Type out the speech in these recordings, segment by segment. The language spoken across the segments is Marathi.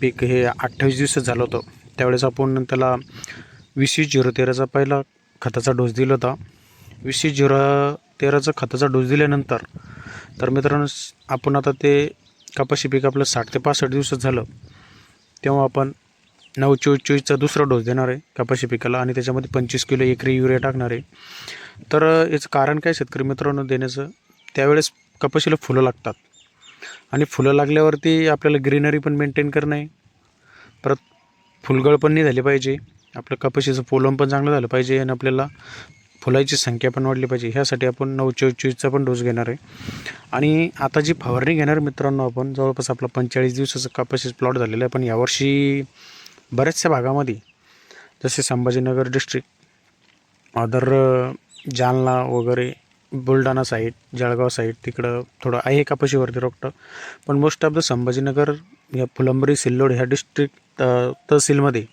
पीक हे अठ्ठावीस दिवस झालं होतं. त्यावेळेस आपण त्याला वीस झिरो तेराचा पहिला खताचा डोस दिला होता. वीस झिरो तेराचा खताचा डोस दिल्यानंतर तर मित्रांनो आपण आता ते कपाशी पीक आपलं साठ ते पासष्ट दिवसात झालं. तेव्हा आपण नऊ चोवीस चोवीसचा दुसरा डोस देणार आहे कपाशी पिकाला आणि त्याच्यामध्ये पंचवीस किलो एकरी युरिया टाकणार आहे. तर याचं कारण काय शेतकरी मित्रांनो देण्याचं? त्यावेळेस कपाशीला फुलं लागतात. आणि फुलं लागल्यावरती आपल्याला ग्रीनरी पण मेंटेन करणं आहे. परत फुलगळ पण नाही झाली पाहिजे. आपलं कपाशीचं पोलम पण चांगलं झालं पाहिजे आणि आपल्याला फुलाची संख्या पण वाढली पाहिजे. ह्यासाठी आपण नऊ चोवीसचा पण डोस घेणार आहे. आणि आता जी फवारणी घेणार मित्रांनो आपण जवळपास आपला पंचेचाळीस दिवसाचं कपाशीच प्लॉट झालेलं आहे. पण यावर्षी बऱ्याचशा भागामध्ये जसे संभाजीनगर डिस्ट्रिक्ट अदर जालना वगैरे बुलढाणा साईड जळगाव साईड तिकडं थोडं आहे कपाशीवरती रोकटं पण मोस्ट ऑफ द संभाजीनगर या फुलंबरी सिल्लोड ह्या डिस्ट्रिक्ट तहसीलमध्ये.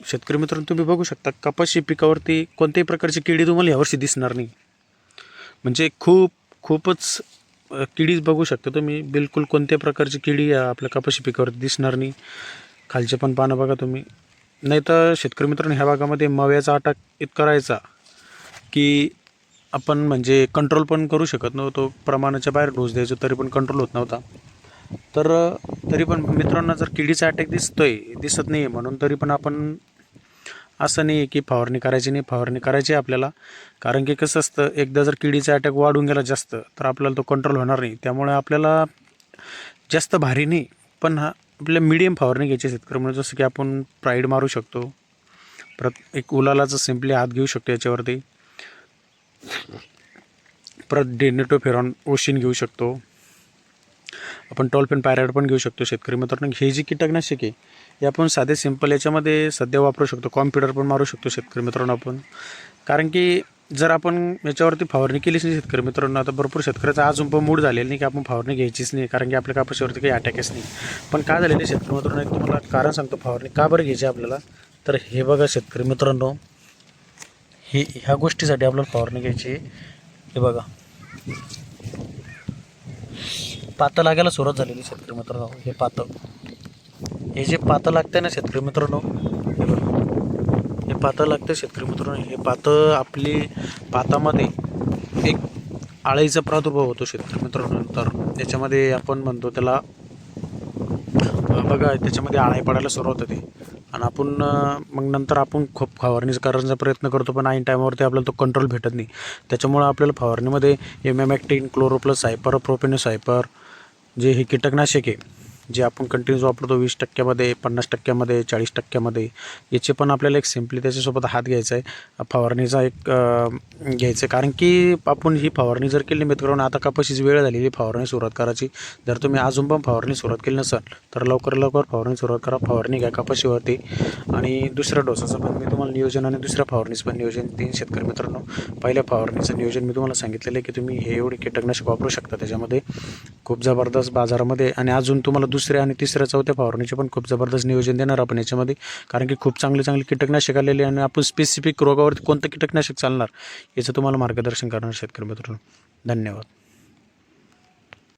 शेतकरी मित्रांनो तुम्ही बघू शकता कपाशी पिकावरती कोणत्याही प्रकारची किडी तुम्हाला यावर्षी दिसणार नाही. म्हणजे खूप खूपच किडीच बघू शकता तुम्ही. बिलकुल कोणत्या प्रकारची किडी या आपल्या कपाशी पिकावरती दिसणार नाही. खालचे पण पानं बघा तुम्ही. नाही तर शेतकरी मित्रांनो ह्या भागामध्ये मव्याचा अटॅक इतका राहायचा की आपण म्हणजे कंट्रोल पण करू शकत नव्हतो. प्रमाणाच्या बाहेर डोस द्यायचो तरी पण कंट्रोल होत नव्हता. तर तरी पण मित्रांना जर किडीचा अटॅक दिसतोय दिसत नाही म्हणून तरी पण आपण असं नाही की फवारणी करायची नाही. फवारणी करायची आहे आपल्याला. कारण की कसं असतं एकदा जर किडीचा अटॅक वाढून गेला जास्त तर आपल्याला तो कंट्रोल होणार नाही. त्यामुळे आपल्याला जास्त भारी नाही. पण हा आपल्या मिडियम फवारणी घ्यायची शेतकरी म्हणजे जसं की आपण प्राईड मारू शकतो. परत एक उलालाचं सिम्पली हात घेऊ शकतो याच्यावरती. परत डेनेटोफेरॉन ओशिन घेऊ शकतो. आपण टॉलपेन पायराइड पण घेऊ शकतो शेतकरी मित्रांनो. हे जी कीटकनाशके हे आपण साधे सिंपल याच्यामध्ये सध्या वापरू शकतो. कॉम्प्युटर पण मारू शकतो शेतकरी मित्रांनो आपण. कारण की जर आपण याच्यावरती फवारणी केलीच नाही शेतकरी मित्रांनो आता भरपूर शेतकऱ्याचा अजून पण मूड झालेला नाही की आपण फवारणी घ्यायचीच नाही कारण की आपल्या कापसावरती काही अटॅकच नाही. पण काय झालेलं शेतकरी मित्रांनो एक तुम्हाला कारण सांगतो फवारणी का बरं घ्यायची आपल्याला? तर हे बघा शेतकरी मित्रांनो हे ह्या गोष्टीसाठी आपल्याला फवारणी घ्यायची आहे. हे बघा. पातं लागायला सुरुवात झालेली शेतकरी मित्रांनो. हे पातं. हे जे पातं लागतंय ना शेतकरी मित्रांनो हे बघा. हे पातं लागतं शेतकरी मित्रांनो. हे पातं आपली पातामध्ये एक आळीचा प्रादुर्भाव होतो शेतकरी मित्रांनो नंतर. याच्यामध्ये आपण म्हणतो त्याला बघा त्याच्यामध्ये आळाई पडायला सुरुवात होते. आणि आपण मग नंतर आपण खूप फवारणी करण्याचा प्रयत्न करतो पण ऐन टायमावरती आपल्याला तो कंट्रोल भेटत नाही. त्याच्यामुळं आपल्याला फवारणीमध्ये एम एम ॲक्टिन क्लोरोप्लस सायपर प्रोपेनो सायपर जे हे कीटकनाशक आहे जे आपण कंटिन्यूज वापरतो वीस टक्क्यामध्ये पन्नास टक्क्यामध्ये चाळीस टक्क्यामध्ये याचे पण आपल्याला एक सिम्पली त्याच्यासोबत हात घ्यायचा आहे. फवारणीचा एक घ्यायचं आहे. कारण की आपण ही फवारणी जर केली मित्रांनो आता कपाशीची वेळ झालेली फवारणी सुरुवात करायची. जर तुम्ही अजून पण फवारणी सुरुवात केली नसेल तर लवकर लवकर फवारणी सुरुवात करा. फवारणी घ्या कपाशीवरती. आणि दुसऱ्या डोसाचं पण मी तुम्हाला नियोजन आणि दुसऱ्या फवारणीचं पण नियोजन देईन शेतकरी मित्रांनो. पहिल्या फवारणीचं नियोजन मी तुम्हाला सांगितलेलं आहे की तुम्ही हे एवढे कीटकनाशक वापरू शकता त्याच्यामध्ये. खूप जबरदस्त बाजारामध्ये. आणि अजून तुम्हाला दुसऱ्या आणि तिसऱ्या चौथ्या फवारणीचे पण खूप जबरदस्त नियोजन देणार आपण याच्यामध्ये. कारण की खूप चांगले चांगले कीटकनाशक आलेले आणि आपण स्पेसिफिक रोगावरती कोणतं कीटकनाशक चालणार याचं तुम्हाला मार्गदर्शन करणार शेतकरी मित्रांनो. धन्यवाद.